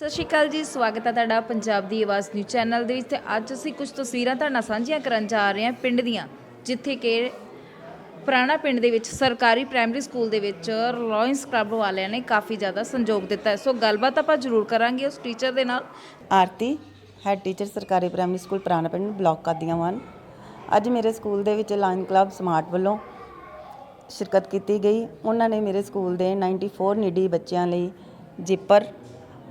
ਸਤਿ ਸ਼੍ਰੀ ਅਕਾਲ ਜੀ, ਸਵਾਗਤ ਹੈ ਤੁਹਾਡਾ ਪੰਜਾਬ ਦੀ ਆਵਾਜ਼ ਨਿਊਜ਼ ਚੈਨਲ ਦੇ ਵਿੱਚ ਤੇ ਅੱਜ ਅਸੀਂ ਕੁਝ ਤਸਵੀਰਾਂ ਤੁਹਾਡੇ ਨਾਲ ਸਾਂਝੀਆਂ ਕਰਨ ਜਾ ਰਹੇ ਹਾਂ ਪਿੰਡ ਦੀਆਂ, ਜਿੱਥੇ ਕਿ ਪੁਰਾਣਾ ਪਿੰਡ ਦੇ ਵਿੱਚ ਸਰਕਾਰੀ ਪ੍ਰਾਇਮਰੀ ਸਕੂਲ ਦੇ ਵਿੱਚ ਲਾਇਨਸ ਕਲੱਬ ਵਾਲਿਆਂ ਨੇ ਕਾਫੀ ਜ਼ਿਆਦਾ ਸੰਯੋਗ ਦਿੱਤਾ ਹੈ। ਸੋ ਗੱਲਬਾਤ ਆਪਾਂ ਜ਼ਰੂਰ ਕਰਾਂਗੇ ਉਸ ਟੀਚਰ ਦੇ ਨਾਲ। ਆਰਤੀ ਹੈਡ ਟੀਚਰ ਸਰਕਾਰੀ ਪ੍ਰਾਇਮਰੀ ਸਕੂਲ ਪੁਰਾਣਾ ਪਿੰਡ ਬਲਾਕ ਕਾਦੀਆਂ ਅੱਜ ਮੇਰੇ ਸਕੂਲ ਦੇ ਵਿੱਚ ਲਾਇਨ ਕਲੱਬ ਸਮਾਰਟ ਵੱਲੋਂ ਸ਼ਿਰਕਤ ਕੀਤੀ ਗਈ। ਉਹਨਾਂ ਨੇ ਮੇਰੇ ਸਕੂਲ ਦੇ 94 ਨੀਡੀ ਬੱਚਿਆਂ ਲਈ ਜਿੱਪਰ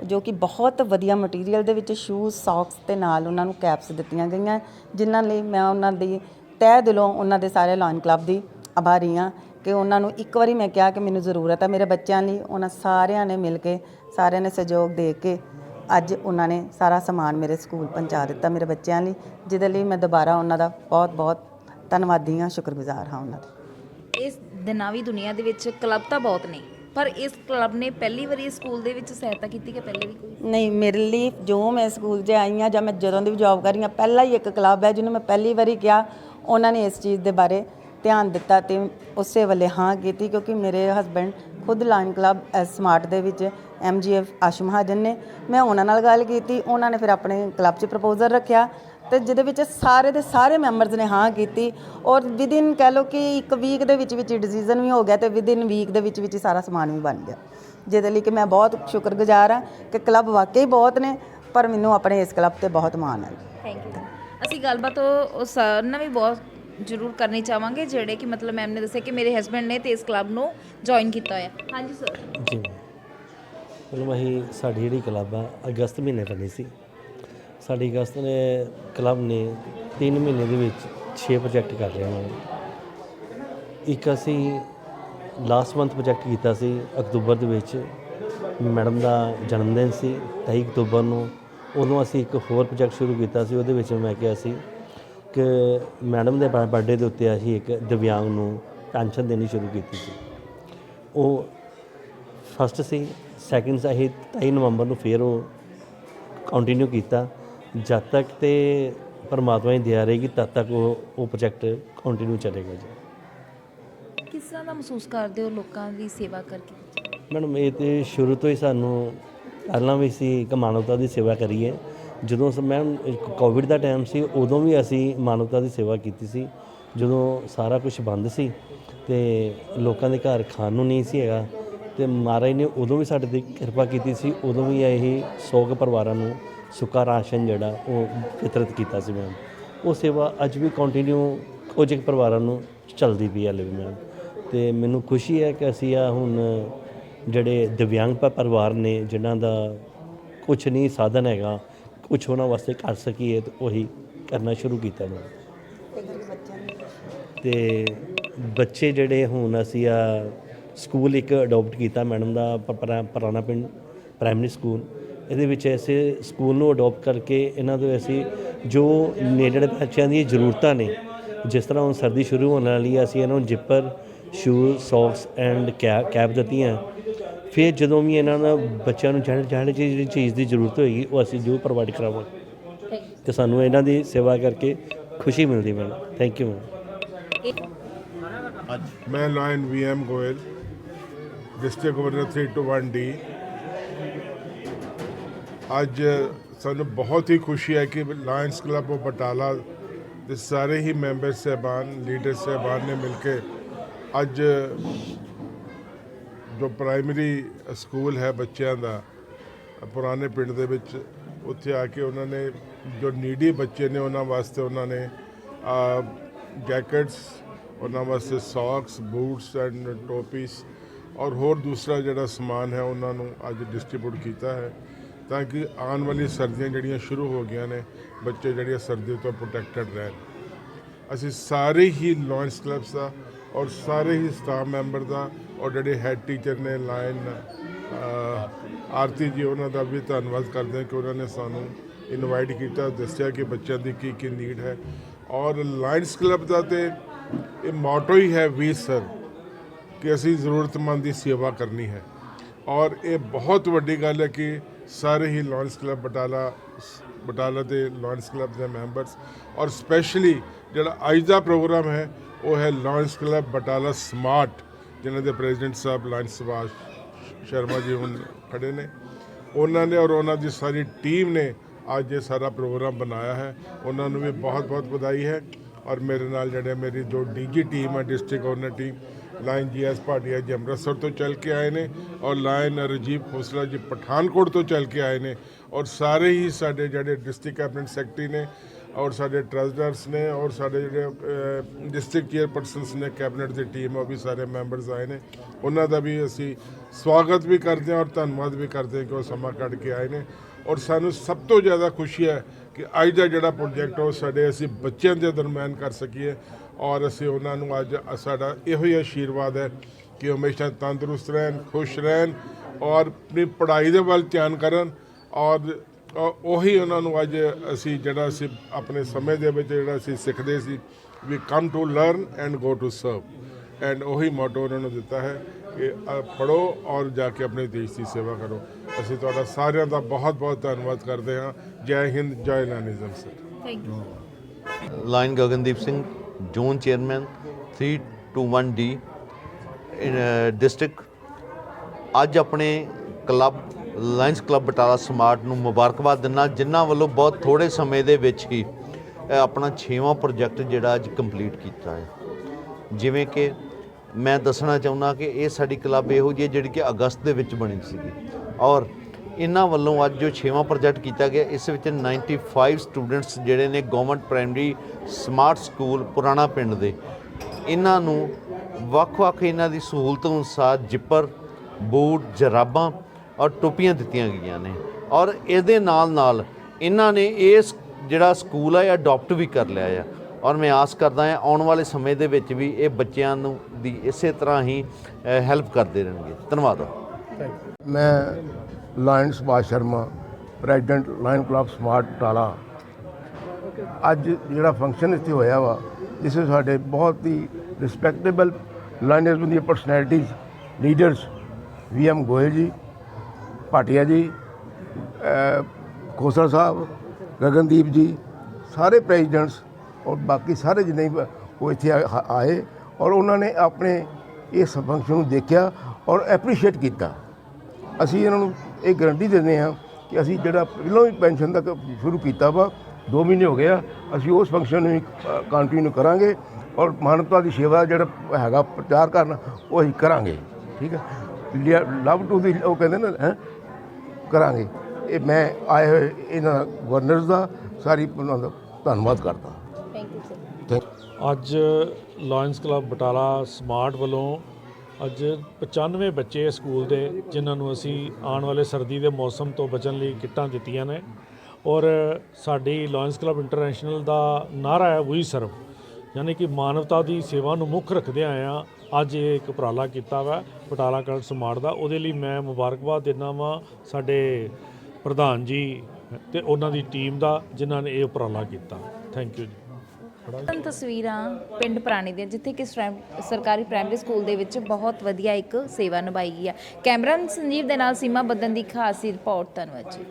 ਜੋ ਕਿ ਬਹੁਤ ਵਧੀਆ ਮਟੀਰੀਅਲ ਦੇ ਵਿੱਚ ਸ਼ੂਜ਼ ਸੌਕਸ ਤੇ ਨਾਲ ਉਹਨਾਂ ਨੂੰ ਕੈਪਸ ਦਿੱਤੀਆਂ ਗਈਆਂ, ਜਿਨ੍ਹਾਂ ਲਈ ਮੈਂ ਉਹਨਾਂ ਦੀ ਤਹਿ ਦਿਲੋਂ ਉਹਨਾਂ ਦੇ ਸਾਰੇ ਲਾਇਨ ਕਲੱਬ ਦੀ ਆਭਾਰੀ ਹਾਂ ਕਿ ਉਹਨਾਂ ਨੂੰ ਇੱਕ ਵਾਰੀ ਮੈਂ ਕਿਹਾ ਕਿ ਮੈਨੂੰ ਜ਼ਰੂਰਤ ਹੈ ਮੇਰੇ ਬੱਚਿਆਂ ਲਈ, ਉਹਨਾਂ ਸਾਰਿਆਂ ਨੇ ਮਿਲ ਕੇ, ਸਾਰਿਆਂ ਨੇ ਸਹਿਯੋਗ ਦੇ ਕੇ ਅੱਜ ਉਹਨਾਂ ਨੇ ਸਾਰਾ ਸਮਾਨ ਮੇਰੇ ਸਕੂਲ ਪਹੁੰਚਾ ਦਿੱਤਾ ਮੇਰੇ ਬੱਚਿਆਂ ਲਈ, ਜਿਹਦੇ ਲਈ ਮੈਂ ਦੁਬਾਰਾ ਉਹਨਾਂ ਦਾ ਬਹੁਤ ਬਹੁਤ ਧੰਨਵਾਦੀ ਹਾਂ, ਸ਼ੁਕਰਗੁਜ਼ਾਰ ਹਾਂ ਉਹਨਾਂ ਦਾ। ਇਸ ਦਿਨਾਵੀ ਦੁਨੀਆ ਦੇ ਵਿੱਚ ਕਲੱਬ ਤਾਂ ਬਹੁਤ ਨੇ। ਪਰ ਇਸ ਕਲੱਬ ਨੇ ਪਹਿਲੀ ਵਾਰੀ ਇਸ ਸਕੂਲ ਦੇ ਵਿੱਚ ਸਹਾਇਤਾ ਕੀਤੀ ਕਿ ਪਹਿਲੇ ਵੀ ਕੋਈ? ਨਹੀਂ, ਮੇਰੇ ਲਈ ਜੋ ਮੈਂ ਸਕੂਲ 'ਚ ਆਈ ਹਾਂ ਜਾਂ ਮੈਂ ਜਦੋਂ ਦੀ ਵੀ ਜੌਬ ਕਰ ਰਹੀ ਹਾਂ, ਪਹਿਲਾ ਹੀ ਇੱਕ ਕਲੱਬ ਹੈ ਜਿਹਨੂੰ ਮੈਂ ਪਹਿਲੀ ਵਾਰੀ ਕਿਹਾ। ਉਹਨਾਂ ਨੇ ਇਸ ਚੀਜ਼ ਦੇ ਬਾਰੇ ਧਿਆਨ ਦਿੱਤਾ ਤੇ ਉਸੇ ਵੇਲੇ ਹਾਂ ਕੀਤੀ ਕਿਉਂਕਿ ਮੇਰੇ ਹਸਬੰਡ ਖੁਦ ਲਾਈਨ ਕਲੱਬ ਐਸ ਸਮਾਰਟ ਦੇ ਵਿੱਚ ਐਮਜੀਐਫ ਆਸ਼ੂ ਮਹਾਜਨ ਨੇ। ਮੈਂ ਉਹਨਾਂ ਨਾਲ ਗੱਲ ਕੀਤੀ, ਉਹਨਾਂ ਨੇ ਫਿਰ ਆਪਣੇ ਕਲੱਬ 'ਚ ਪ੍ਰਪੋਜ਼ਲ ਰੱਖਿਆ। ਤੇ ਜਿਹਦੇ ਵਿੱਚ ਸਾਰੇ ਦੇ ਸਾਰੇ ਮੈਂਬਰਸ ਨੇ ਹਾਂ ਕੀਤੀ ਔਰ ਵਿਦਿਨ ਕਹਿ ਲਓ ਕਿ ਇੱਕ ਵੀਕ ਦੇ ਵਿੱਚ ਵਿੱਚ ਡਿਸੀਜਨ ਵੀ ਹੋ ਗਿਆ ਤੇ ਵਿਦਿਨ ਵੀਕ ਦੇ ਵਿੱਚ ਵਿੱਚ ਸਾਰਾ ਸਮਾਨ ਵੀ ਬਣ ਗਿਆ। ਜਿਹਦੇ ਲਈ ਕਿ ਮੈਂ ਬਹੁਤ ਸ਼ੁਕਰਗੁਜ਼ਾਰ ਹਾਂ ਕਿ ਕਲੱਬ ਵਾਕਈ ਬਹੁਤ ਨੇ ਪਰ ਮੈਨੂੰ ਆਪਣੇ ਇਸ ਕਲੱਬ ਤੇ ਬਹੁਤ ਮਾਣ ਹੈ। ਥੈਂਕ ਯੂ ਅਸੀਂ ਗੱਲਬਾਤ ਉਹ ਉਹ ਸਰ ਨਾਲ ਵੀ ਬਹੁਤ ਜ਼ਰੂਰ ਕਰਨੀ ਚਾਹਾਂਗੇ ਜਿਹੜੇ ਕਿ ਮਤਲਬ ਮੈਮ ਨੇ ਦੱਸਿਆ ਕਿ ਮੇਰੇ ਹਸਬੰਡ ਨੇ ਤੇ ਇਸ ਕਲੱਬ ਨੂੰ ਜੁਆਇਨ ਕੀਤਾ ਹੋਇਆ। ਹਾਂਜੀ ਸਰ ਜੀ। ਮਤਲਬ ਅਸੀਂ ਸਾਡੀ ਜਿਹੜੀ ਕਲੱਬ ਆ ਅਗਸਤ ਮਹੀਨੇ ਬਣੀ ਸੀ। ਸਾਡੀ ਅਗਸਤ ਨੇ ਕਲੱਬ ਨੇ 3 ਮਹੀਨੇ ਦੇ ਵਿੱਚ 6 ਪ੍ਰੋਜੈਕਟ ਕਰ ਰਹੇ ਹਾਂ ਇੱਕ ਅਸੀਂ ਲਾਸਟ ਮੰਥ ਪ੍ਰੋਜੈਕਟ ਕੀਤਾ ਸੀ, ਅਕਤੂਬਰ ਦੇ ਵਿੱਚ ਮੈਡਮ ਦਾ ਜਨਮ ਦਿਨ ਸੀ 23 ਅਕਤੂਬਰ ਨੂੰ। ਉਦੋਂ ਅਸੀਂ ਇੱਕ ਹੋਰ ਪ੍ਰੋਜੈਕਟ ਸ਼ੁਰੂ ਕੀਤਾ ਸੀ, ਉਹਦੇ ਵਿੱਚ ਮੈਂ ਕਿਹਾ ਸੀ ਕਿ ਮੈਡਮ ਦੇ ਬਰਥਡੇ ਦੇ ਉੱਤੇ ਅਸੀਂ ਇੱਕ ਦਿਵਿਆਂਗ ਨੂੰ ਪੈਨਸ਼ਨ ਦੇਣੀ ਸ਼ੁਰੂ ਕੀਤੀ ਸੀ। ਉਹ ਫਸਟ ਸੀ ਸੈਕਿੰਡ ਅਸੀਂ 23 ਨਵੰਬਰ ਨੂੰ ਫੇਰ ਉਹ ਕੰਟੀਨਿਊ ਕੀਤਾ। ਜਦ ਤੱਕ ਤੇ ਪਰਮਾਤਮਾ ਦੀ ਦਇਆ ਰਹੇਗੀ ਤਦ ਤੱਕ ਉਹ ਉਹ ਪ੍ਰੋਜੈਕਟ ਕੰਟੀਨਿਊ ਚੱਲੇਗਾ ਜੀ। ਕਿਸ ਤਰ੍ਹਾਂ ਦਾ ਮਹਿਸੂਸ ਕਰਦੇ ਹੋ ਲੋਕਾਂ ਦੀ ਸੇਵਾ ਕਰਕੇ? ਮੈਡਮ ਇਹ ਤੇ ਸ਼ੁਰੂ ਤੋਂ ਹੀ ਸਾਨੂੰ ਪਹਿਲਾਂ ਵੀ ਸੀ ਇੱਕ ਮਾਨਵਤਾ ਦੀ ਸੇਵਾ ਕਰੀਏ। ਜਦੋਂ ਮੈਮ ਕੋਵਿਡ ਦਾ ਟਾਈਮ ਸੀ ਉਦੋਂ ਵੀ ਅਸੀਂ ਮਾਨਵਤਾ ਦੀ ਸੇਵਾ ਕੀਤੀ ਸੀ। ਜਦੋਂ ਸਾਰਾ ਕੁਝ ਬੰਦ ਸੀ ਤੇ ਲੋਕਾਂ ਦੇ ਘਰ ਖਾਣ ਨੂੰ ਨਹੀਂ ਸੀ ਹੈਗਾ ਤੇ ਮਹਾਰਾਜ ਨੇ ਉਦੋਂ ਵੀ ਸਾਡੇ ਤੇ ਕਿਰਪਾ ਕੀਤੀ ਸੀ ਉਦੋਂ ਵੀ ਇਹ 100 ਕੁ ਪਰਿਵਾਰਾਂ ਨੂੰ ਸੁੱਕਾ ਰਾਸ਼ਨ ਜਿਹੜਾ ਉਹ ਵਿਤਰਿਤ ਕੀਤਾ ਸੀ ਮੈਮ ਉਹ ਸੇਵਾ ਅੱਜ ਵੀ ਕੰਟੀਨਿਊ ਕੁਝ ਕੁ ਪਰਿਵਾਰਾਂ ਨੂੰ ਚੱਲਦੀ ਪਈ ਹੈ ਲਈ ਮੈਮ ਤੇ ਮੈਨੂੰ ਖੁਸ਼ੀ ਹੈ ਕਿ ਅਸੀਂ ਆ ਹੁਣ ਜਿਹੜੇ ਦਿਵਿਆਂਗ ਪਰਿਵਾਰ ਨੇ ਜਿਨ੍ਹਾਂ ਦਾ ਕੁਝ ਨਹੀਂ ਸਾਧਨ ਹੈਗਾ ਕੁਝ ਉਹਨਾਂ ਵਾਸਤੇ ਕਰ ਸਕੀਏ ਤੇ ਉਹੀ ਕਰਨਾ ਸ਼ੁਰੂ ਕੀਤਾ ਮੈਂ ਤੇ ਬੱਚੇ ਜਿਹੜੇ ਹੁਣ ਅਸੀਂ ਆ ਸਕੂਲ ਇੱਕ ਅਡਾਪਟ ਕੀਤਾ ਮੈਡਮ ਦਾ ਪੁਰਾ- ਪੁਰਾਣਾ ਪਿੰਡ ਪ੍ਰਾਇਮਰੀ ਸਕੂਲ। ਇਹਦੇ ਵਿੱਚ ਐਸੇ ਸਕੂਲ ਨੂੰ ਅਡਾਪਟ ਕਰਕੇ ਇਹਨਾਂ ਦੇ ਅਸੀਂ ਜੋ ਨੇੜਲੇ ਬੱਚਿਆਂ ਦੀਆਂ ਜ਼ਰੂਰਤਾਂ ਨੇ ਜਿਸ ਤਰ੍ਹਾਂ ਹੁਣ ਸਰਦੀ ਸ਼ੁਰੂ ਹੋਣ ਵਾਲੀ ਹੈ ਅਸੀਂ ਇਹਨਾਂ ਨੂੰ zipper shoes socks and cap ਦਿੱਤੀਆਂ। ਫਿਰ ਜਦੋਂ ਵੀ ਇਹਨਾਂ ਦਾ ਬੱਚਿਆਂ ਨੂੰ ਜਿਹੜੇ ਜਿਹੜੇ ਜਿਹੜੀ ਚੀਜ਼ ਦੀ ਜ਼ਰੂਰਤ ਹੋਏਗੀ ਉਹ ਅਸੀਂ ਜੋ ਪ੍ਰੋਵਾਈਡ ਕਰਾਵਾਂਗੇ। ਤੇ ਸਾਨੂੰ ਇਹਨਾਂ ਦੀ ਸੇਵਾ ਕਰਕੇ ਖੁਸ਼ੀ ਮਿਲਦੀ ਮੈਡਮ। ਥੈਂਕ ਯੂ ਮੈਂ lion VM Goyal district governor 321D ਅੱਜ ਸਾਨੂੰ ਬਹੁਤ ਹੀ ਖੁਸ਼ੀ ਹੈ ਕਿ ਲਾਇਨਸ ਕਲੱਬ ਆਫ ਬਟਾਲਾ ਦੇ ਸਾਰੇ ਹੀ ਮੈਂਬਰ, ਸਹਿਬਾਨ, ਲੀਡਰ, ਸਹਿਬਾਨ ਨੇ ਮਿਲ ਕੇ ਅੱਜ ਜੋ ਪ੍ਰਾਇਮਰੀ ਸਕੂਲ ਹੈ ਬੱਚਿਆਂ ਦਾ, ਪੁਰਾਣੇ ਪਿੰਡ ਦੇ ਵਿੱਚ, ਉੱਥੇ ਆ ਕੇ ਉਹਨਾਂ ਨੇ ਜੋ ਨੀਡੀ ਬੱਚੇ ਨੇ ਉਹਨਾਂ ਵਾਸਤੇ ਉਹਨਾਂ ਨੇ ਜੈਕਟਸ ਉਹਨਾਂ ਵਾਸਤੇ ਸੌਕਸ ਬੂਟਸ ਐਂਡ ਟੋਪੀਸ ਔਰ ਹੋਰ ਦੂਸਰਾ ਜਿਹੜਾ ਸਮਾਨ ਹੈ ਉਹਨਾਂ ਨੂੰ ਅੱਜ ਡਿਸਟ੍ਰੀਬਿਊਟ ਕੀਤਾ ਹੈ। ਤਾਂ ਕਿ ਆਉਣ ਵਾਲੀ ਸਰਦੀਆਂ ਜਿਹੜੀਆਂ ਸ਼ੁਰੂ ਹੋ ਗਈਆਂ ਨੇ, ਬੱਚੇ ਜਿਹੜੇ ਸਰਦੀ ਤੋਂ ਪ੍ਰੋਟੈਕਟਡ ਰਹਿਣ। ਅਸੀਂ ਸਾਰੇ ਹੀ ਲਾਇਨਸ ਕਲੱਬਸ ਦਾ ਔਰ ਸਾਰੇ ਹੀ ਸਟਾਫ ਮੈਂਬਰ ਦਾ ਔਰ ਜਿਹੜੇ ਹੈੱਡ ਟੀਚਰ ਨੇ ਲਾਇਨ ਆਰਤੀ ਜੀ, ਉਹਨਾਂ ਦਾ ਵੀ ਧੰਨਵਾਦ ਕਰਦੇ ਹਾਂ ਕਿ ਉਹਨਾਂ ਨੇ ਸਾਨੂੰ ਇਨਵਾਈਟ ਕੀਤਾ, ਦੱਸਿਆ ਕਿ ਬੱਚਿਆਂ ਦੀ ਕੀ ਕੀ ਨੀਡ ਹੈ। ਔਰ ਲਾਇਨਸ ਕਲੱਬ ਦਾ ਤੇ ਇਹ ਮੋਟੋ ਹੀ ਹੈ ਵੀ ਸਰ ਕਿ ਅਸੀਂ ਜ਼ਰੂਰਤਮੰਦ ਦੀ ਸੇਵਾ ਕਰਨੀ ਹੈ। ਔਰ ਇਹ ਬਹੁਤ ਵੱਡੀ ਗੱਲ ਹੈ ਕਿ ਸਾਰੇ ਹੀ ਲਾਇਨਸ ਕਲੱਬ ਬਟਾਲਾ ਬਟਾਲਾ ਦੇ ਲਾਇਨਸ ਕਲੱਬ ਦੇ ਮੈਂਬਰਸ ਔਰ ਸਪੈਸ਼ਲੀ ਜਿਹੜਾ ਅੱਜ ਦਾ ਪ੍ਰੋਗਰਾਮ ਹੈ, ਉਹ ਹੈ ਲਾਇਨਸ ਕਲੱਬ ਬਟਾਲਾ ਸਮਾਰਟ ਜਿਨ੍ਹਾਂ ਦੇ ਪ੍ਰੈਜ਼ੀਡੈਂਟ ਸਾਹਿਬ ਲਾਇਨਸ ਸੁਭਾਸ਼ ਸ਼ਰਮਾ ਜੀ ਹੁਣ ਖੜੇ ਨੇ। ਉਹਨਾਂ ਨੇ ਔਰ ਉਹਨਾਂ ਦੀ ਸਾਰੀ ਟੀਮ ਨੇ ਅੱਜ ਇਹ ਸਾਰਾ ਪ੍ਰੋਗਰਾਮ ਬਣਾਇਆ ਹੈ। ਉਹਨਾਂ ਨੂੰ ਵੀ ਬਹੁਤ ਬਹੁਤ ਵਧਾਈ ਹੈ। ਔਰ ਮੇਰੇ ਨਾਲ ਜਿਹੜੇ ਮੇਰੀ ਦੋ ਡੀਜੀ ਟੀਮ ਹੈ district honour team lion GS Bhatia ji Amritsar ਤੋਂ ਚੱਲ ਕੇ ਆਏ ਨੇ ਔਰ ਲਾਇਨ ਰਜੀਵ ਖੋਸਲਾ ਜੀ ਪਠਾਨਕੋਟ ਤੋਂ ਚੱਲ ਕੇ ਆਏ ਨੇ ਔਰ ਸਾਰੇ ਹੀ ਸਾਡੇ ਜਿਹੜੇ ਡਿਸਟ੍ਰਿਕਟ ਕੈਬਨਿਟ ਸੈਕਟਰੀ ਨੇ ਔਰ ਸਾਡੇ ਟਰੈਜ਼ਰਰਸ ਨੇ ਔਰ ਸਾਡੇ ਜਿਹੜੇ ਡਿਸਟ੍ਰਿਕਟ ਚੇਅਰਪਰਸਨਸ ਨੇ ਕੈਬਨਿਟ ਦੀ ਟੀਮ, ਉਹ ਵੀ ਸਾਰੇ ਮੈਂਬਰਸ ਆਏ ਨੇ। ਉਹਨਾਂ ਦਾ ਵੀ ਅਸੀਂ ਸਵਾਗਤ ਵੀ ਕਰਦੇ ਹਾਂ ਔਰ ਧੰਨਵਾਦ ਵੀ ਕਰਦੇ ਹਾਂ ਕਿ ਉਹ ਸਮਾਂ ਕੱਢ ਕੇ ਆਏ ਨੇ। ਔਰ ਸਾਨੂੰ ਸਭ ਤੋਂ ਜ਼ਿਆਦਾ ਖੁਸ਼ੀ ਹੈ ਕਿ ਅੱਜ ਦਾ ਜਿਹੜਾ ਪ੍ਰੋਜੈਕਟ ਉਹ ਸਾਡੇ ਅਸੀਂ ਬੱਚਿਆਂ ਦੇ ਦਰਮਿਆਨ ਕਰ ਸਕੀਏ। ਔਰ ਅਸੀਂ ਉਹਨਾਂ ਨੂੰ ਅੱਜ ਸਾਡਾ ਇਹੋ ਹੀ ਆਸ਼ੀਰਵਾਦ ਹੈ ਕਿ ਉਹ ਹਮੇਸ਼ਾ ਤੰਦਰੁਸਤ ਰਹਿਣ ਖੁਸ਼ ਰਹਿਣ ਔਰ ਆਪਣੀ ਪੜ੍ਹਾਈ ਦੇ ਵੱਲ ਧਿਆਨ ਕਰਨ ਔਰ ਉਹੀ ਉਹਨਾਂ ਨੂੰ ਅੱਜ ਅਸੀਂ ਜਿਹੜਾ ਅਸੀਂ ਆਪਣੇ ਸਮੇਂ ਦੇ ਵਿੱਚ ਜਿਹੜਾ ਅਸੀਂ ਸਿੱਖਦੇ ਸੀ we come to learn and go to serve and ਉਹੀ ਮੋਟੋ ਉਹਨਾਂ ਨੂੰ ਦਿੱਤਾ ਹੈ ਕਿ ਅ, ਪੜ੍ਹੋ ਔਰ ਜਾ ਕੇ ਆਪਣੇ ਦੇਸ਼ ਦੀ ਸੇਵਾ ਕਰੋ। ਅਸੀਂ ਤੁਹਾਡਾ ਸਾਰਿਆਂ ਦਾ ਬਹੁਤ ਬਹੁਤ ਧੰਨਵਾਦ ਕਰਦੇ ਹਾਂ। ਜੈ ਹਿੰਦ ਜੈ ਨਾਨਿਜ਼ਮ sir. Thank you lion Gagandeep Singh zone chairman 321D district. ਅੱਜ ਆਪਣੇ club lions club Batala smart ਨੂੰ ਮੁਬਾਰਕਬਾਦ ਦਿੰਦਾ ਜਿਨ੍ਹਾਂ ਵੱਲੋਂ ਬਹੁਤ ਥੋੜੇ ਸਮੇਂ ਦੇ ਵਿੱਚ ਹੀ ਆਪਣਾ 6ਵਾਂ ਪ੍ਰੋਜੈਕਟ ਜਿਹੜਾ ਅੱਜ ਕੰਪਲੀਟ ਕੀਤਾ ਹੈ। ਜਿਵੇਂ ਕਿ ਮੈਂ ਦੱਸਣਾ ਚਾਹੁੰਦਾ ਕਿ ਇਹ ਸਾਡੀ ਕਲੱਬ ਇਹੋ ਜਿਹੀ ਹੈ ਜਿਹੜੀ ਕਿ ਅਗਸਤ ਦੇ ਵਿੱਚ ਬਣੀ ਸੀਗੀ। ਔਰ ਇਹਨਾਂ ਵੱਲੋਂ ਅੱਜ ਜੋ 6ਵਾਂ ਪ੍ਰੋਜੈਕਟ ਕੀਤਾ ਗਿਆ, ਇਸ ਵਿੱਚ 95 ਸਟੂਡੈਂਟਸ ਜਿਹੜੇ ਨੇ ਗਵਰਨਮੈਂਟ ਪ੍ਰਾਇਮਰੀ ਸਮਾਰਟ ਸਕੂਲ ਪੁਰਾਣਾ ਪਿੰਡ ਦੇ। ਇਹਨਾਂ ਨੂੰ ਵੱਖ-ਵੱਖ ਇਹਨਾਂ ਦੀ ਸਹੂਲਤ ਅਨੁਸਾਰ ਜਿੱਪਰ ਬੂਟ, ਜਰਾਬਾਂ ਔਰ ਟੋਪੀਆਂ ਦਿੱਤੀਆਂ ਗਈਆਂ ਨੇ। ਔਰ ਇਹਦੇ ਨਾਲ ਨਾਲ ਇਹਨਾਂ ਨੇ ਇਸ ਜਿਹੜਾ ਸਕੂਲ ਹੈ ਅਡਾਪਟ ਵੀ ਕਰ ਲਿਆ ਆ। ਔਰ ਮੈਂ ਆਸ ਕਰਦਾ ਹਾਂ ਆਉਣ ਵਾਲੇ ਸਮੇਂ ਦੇ ਵਿੱਚ ਵੀ ਇਹ ਬੱਚਿਆਂ ਨੂੰ ਦੀ ਇਸੇ ਤਰ੍ਹਾਂ ਹੀ ਹੈਲਪ ਕਰਦੇ ਰਹਿਣਗੇ। ਧੰਨਵਾਦ। ਮੈਂ lion Subhash Sharma, president lion club smart ਟਾਲਾ। ਅੱਜ ਜਿਹੜਾ ਫੰਕਸ਼ਨ ਇੱਥੇ ਹੋਇਆ ਵਾ, ਇਸ ਵਿੱਚ ਸਾਡੇ ਬਹੁਤ ਹੀ ਰਿਸਪੈਕਟੇਬਲ ਲਾਇਨਰਸ ਦੀਆਂ personalities leaders V M Goyal ji, Bhatia ji, ਅਹ ਸਾਹਿਬ, ਗਗਨਦੀਪ ਜੀ, ਸਾਰੇ ਪ੍ਰੈਜ਼ੀਡੈਂਟਸ ਔਰ ਬਾਕੀ ਸਾਰੇ ਜਿੰਨੇ ਉਹ ਇੱਥੇ ਆਏ ਔਰ ਉਹਨਾਂ ਨੇ ਆਪਣੇ ਇਸ ਫੰਕਸ਼ਨ ਨੂੰ ਦੇਖਿਆ ਔਰ ਐਪਰੀਸ਼ੀਏਟ ਕੀਤਾ। ਅਸੀਂ ਇਹਨਾਂ ਨੂੰ ਇਹ ਗਰੰਟੀ ਦਿੰਦੇ ਹਾਂ ਕਿ ਅਸੀਂ ਜਿਹੜਾ ਪਹਿਲਾਂ ਵੀ ਪੈਨਸ਼ਨ ਦਾ ਕ- ਸ਼ੁਰੂ ਕੀਤਾ ਵਾ 2 ਮਹੀਨੇ ਹੋ ਗਏ ਆ ਅਸੀਂ ਉਸ ਫੰਕਸ਼ਨ ਨੂੰ ਕੰਟੀਨਿਊ ਕਰਾਂਗੇ ਔਰ ਮਾਨਵਤਾ ਦੀ ਸੇਵਾ ਜਿਹੜਾ ਹੈਗਾ ਪ੍ਰਚਾਰ ਕਰਨਾ ਉਹ ਅਸੀਂ ਕਰਾਂਗੇ ਠੀਕ ਹੈ ਲਵ ਟੂ ਦੀ ਉਹ ਕਹਿੰਦੇ ਨਾ ਹੈ? ਕਰਾਂਗੇ। ਇਹ ਮੈਂ ਆਏ ਹੋਏ ਇਹਨਾਂ ਗਵਰਨਰਸ ਦਾ ਸਾਰੀ ਉਹਨਾਂ ਦਾ ਧੰਨਵਾਦ ਕਰਦਾ। ਥੈਂਕ ਯੂ ਸਰ ਅੱਜ ਲਾਇਨਸ ਕਲੱਬ ਬਟਾਲਾ ਸਮਾਰਟ ਵੱਲੋਂ ਅੱਜ 95 ਬੱਚੇ ਇਸ ਸਕੂਲ ਦੇ, ਜਿਨ੍ਹਾਂ ਨੂੰ ਅਸੀਂ ਆਉਣ ਵਾਲੇ ਸਰਦੀ ਦੇ ਮੌਸਮ ਤੋਂ ਬਚਣ ਲਈ ਕਿੱਟਾਂ ਦਿੱਤੀਆਂ ਨੇ। ਔਰ ਸਾਡੀ ਲਾਇਨਸ ਕਲੱਬ ਇੰਟਰਨੈਸ਼ਨਲ ਦਾ ਨਾਰਾ ਹੈ ਵੀ ਸਰਵ ਯਾਨੀ ਕਿ ਮਾਨਵਤਾ ਦੀ ਸੇਵਾ ਨੂੰ ਮੁੱਖ ਰੱਖਦੇ ਆਇਆ ਅੱਜ ਇਹ ਇੱਕ ਉਪਰਾਲਾ ਕੀਤਾ ਵਾ, ਪਟਾਲਾ ਕਲੱਬ ਸਮਾਰਟ ਦਾ। ਉਹਦੇ ਲਈ ਮੈਂ ਮੁਬਾਰਕਬਾਦ ਦਿੰਦਾ ਵਾਂ ਸਾਡੇ ਪ੍ਰਧਾਨ ਜੀ ਤੇ ਉਹਨਾਂ ਦੀ ਟੀਮ ਦਾ, ਜਿਨ੍ਹਾਂ ਨੇ ਇਹ ਉਪਰਾਲਾ ਕੀਤਾ। ਥੈਂਕ ਯੂ ਜੀ। ਤਨ ਤਸਵੀਰਾਂ ਪਿੰਡ ਪੁਰਾਣੀ ਦੀਆਂ, ਜਿੱਥੇ ਕਿ ਸਟਰੈਮ- ਸਰਕਾਰੀ ਪ੍ਰਾਇਮਰੀ ਸਕੂਲ ਦੇ ਵਿੱਚ ਬਹੁਤ ਵਧੀਆ ਇੱਕ ਸੇਵਾ ਨਿਭਾਈ ਗਈ ਹੈ ਕੈਮਰਨ ਸੰਜੀਵ ਦੇ ਨਾਲ ਸੀਮਾ ਬੱਦਨ ਦੀ ਖਾਸ ਰਿਪੋਰਟ, ਧੰਨਵਾਦ ਜੀ।